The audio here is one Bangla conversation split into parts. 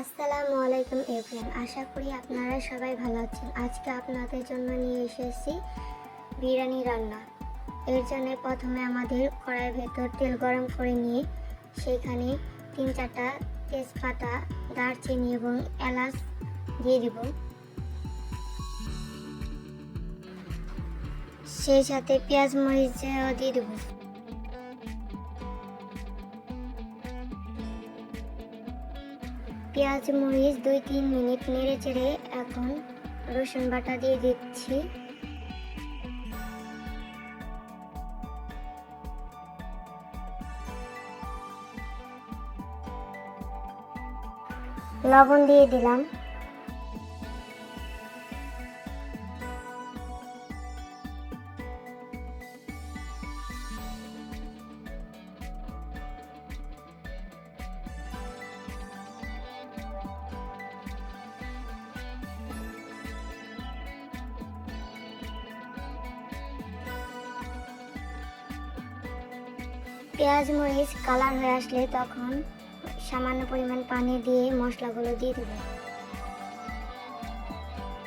আসসালামু আলাইকুম এভরিয়ান আশা করি আপনারা সবাই ভালো আছেন। আজকে আপনাদের জন্য নিয়ে এসেছি বিরিয়ানি রান্না। এর জন্য প্রথমে আমাদের কড়াইয়ের ভেতর তেল গরম করে নিয়ে সেখানে তিন চারটা তেজপাতা, দারচিনি এবং এলাচ দিয়ে দিব। সেই সাথে পেঁয়াজ মরিচও দিয়ে দেবো। পেঁয়াজ মরিচ দুই তিন মিনিট নেড়ে চেড়ে এখন রসুন বাটা দিয়ে দিচ্ছি। লবণ দিয়ে দিলাম। পেঁয়াজ, মরিচ কালার হয়ে আসলে তখন সামান্য পরিমাণ পানি দিয়ে মশলাগুলো দিয়ে দেবো।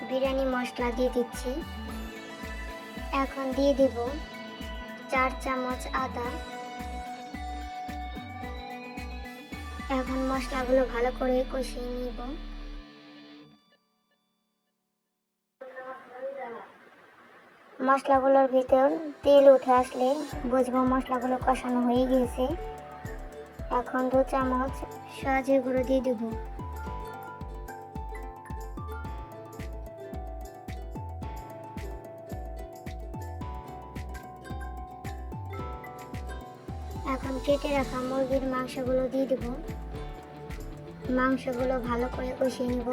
বিরিয়ানি মশলা দিয়ে দিচ্ছি। এখন দিয়ে দেব চার চামচ আদা। এখন মশলাগুলো ভালো করে কষিয়ে নিব। মশলাগুলোর ভিতর তেল উঠে আসলে বুঝব মশলাগুলো কষানো হয়ে গিয়েছে। এখন দু চামচ সহজে গুঁড়ো দিয়ে দেব। এখন কেটে রাখা মুরগির মাংসগুলো দিয়ে দেব। মাংসগুলো ভালো করে কষিয়ে নেব।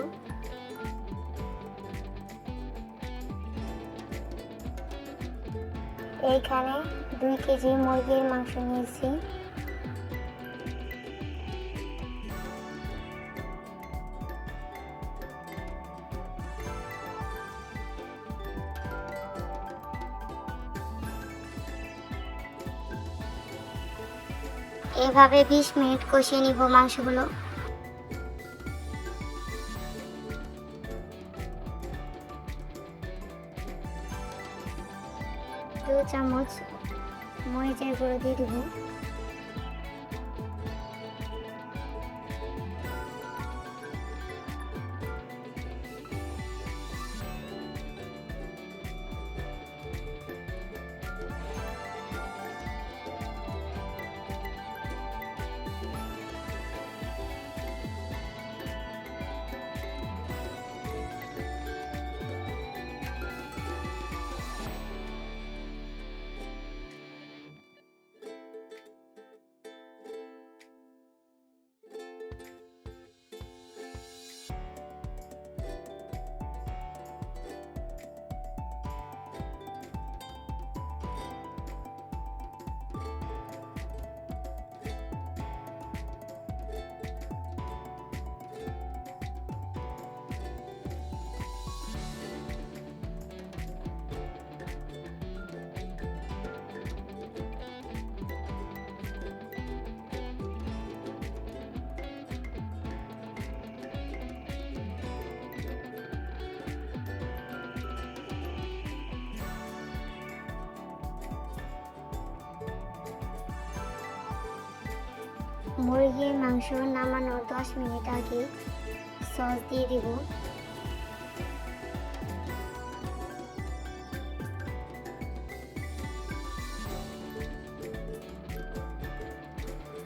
এইখানে দুই কেজি মুরগির মাংস নিয়েছি। এভাবে বিশ মিনিট কষিয়ে নিব মাংসগুলো। দু চামচ মরিচের গুঁড়ো দিয়ে দিব। মুরগির মাংস নামানোর দশ মিনিট আগে সস দিয়ে দিব।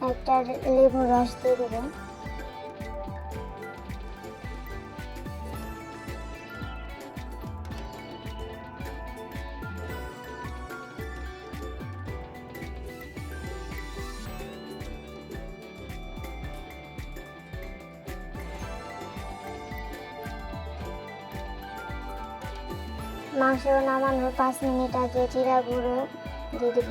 একটা লেবু রস দিয়ে দেব। মাংস নামানোর পাঁচ মিনিট আগে জিরা গুঁড়ো দিয়ে দেব।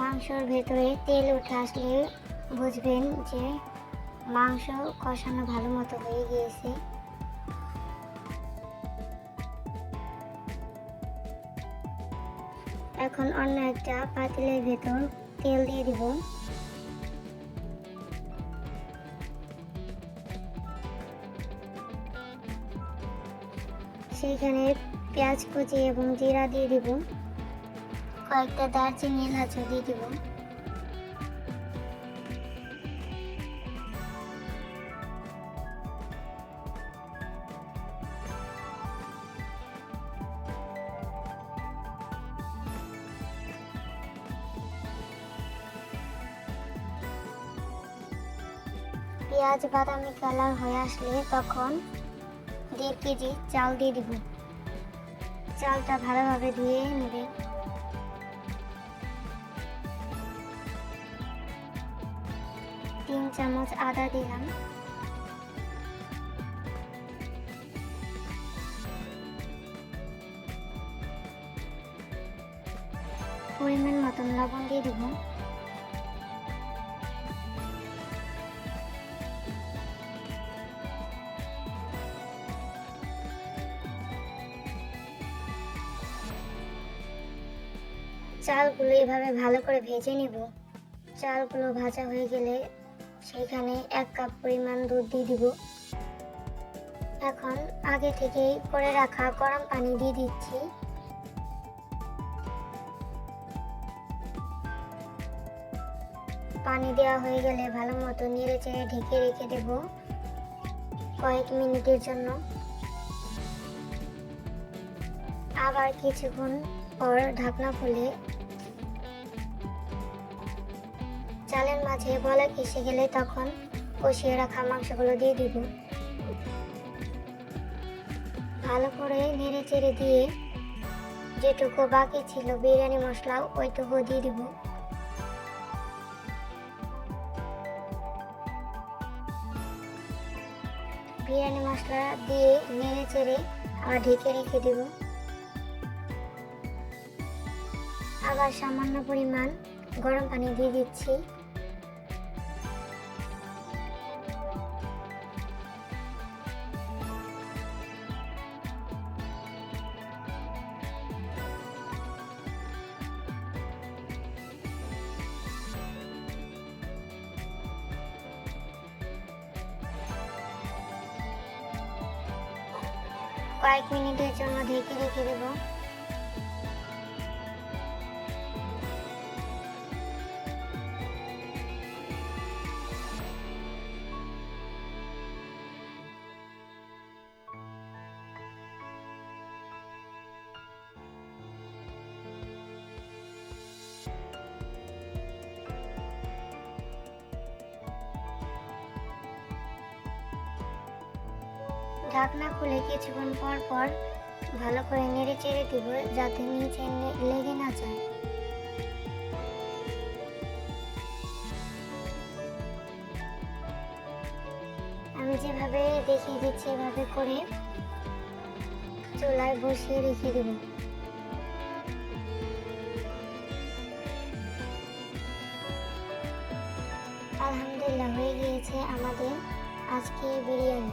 মাংসর ভেতরে তেল উঠে আসলে বুঝবেন যে মাংস কষানো ভালো মতো হয়ে গিয়েছে। এখন অন্য একটা পাতিলের ভেতর তেল দিয়ে দিব। সেইখানে পেঁয়াজ কুচি এবং জিরা দিয়ে দিব। কয়েকটা দারচিনি, এলাচও দিয়ে দিব। পেঁয়াজ, বাদামি কালার হয়ে আসলে তখন দেড় কেজি চাল দিয়ে দিব। চালটা ভালোভাবে ধুয়ে নেবে। তিন চামচ আদা দিলাম। পরিমাণ মতন লবণ দিয়ে দিব। চালগুলো এভাবে ভালো করে ভেজে নিব। চালগুলো ভাজা হয়ে গেলে সেখানে এক কাপ পরিমাণ দুধ দিয়ে দিব। এখন আগে থেকেই করে রাখা গরম পানি দিয়ে দিচ্ছি। পানি দেওয়া হয়ে গেলে ভালো মতো নেড়ে চেড়ে ঢেকে রেখে দেব কয়েক মিনিটের জন্য। আবার কিছুক্ষণ পর ঢাকনা খুলে চালের মাঝে বলক এসে গেলে তখন কষিয়ে রাখা মাংসগুলো দিয়ে দিব। ভালো করে নেড়ে চেড়ে দিয়ে যেটুকু বাকি ছিল বিরিয়ানি মশলা, ওইটুকু দিয়ে দিব। বিরিয়ানি মশলা দিয়ে নেড়ে চেড়ে আবার ঢেকে রেখে দেব। আবার সামান্য পরিমাণ গরম পানি দিয়ে দিচ্ছি। কয়েক মিনিটের জন্য ঢেকে রেখে দেবো। ঢাকনা খুলে কিছুক্ষণ পর পর ভালো করে নেড়ে চেড়ে দিব যাতে নিচে লেগে না যায়। আমি যেভাবে দেখিয়ে দিচ্ছি, এভাবে করে চুলায় বসিয়ে রেখে দেব। আলহামদুলিল্লাহ, হয়ে গিয়েছে আমাদের আজকে বিরিয়ানি।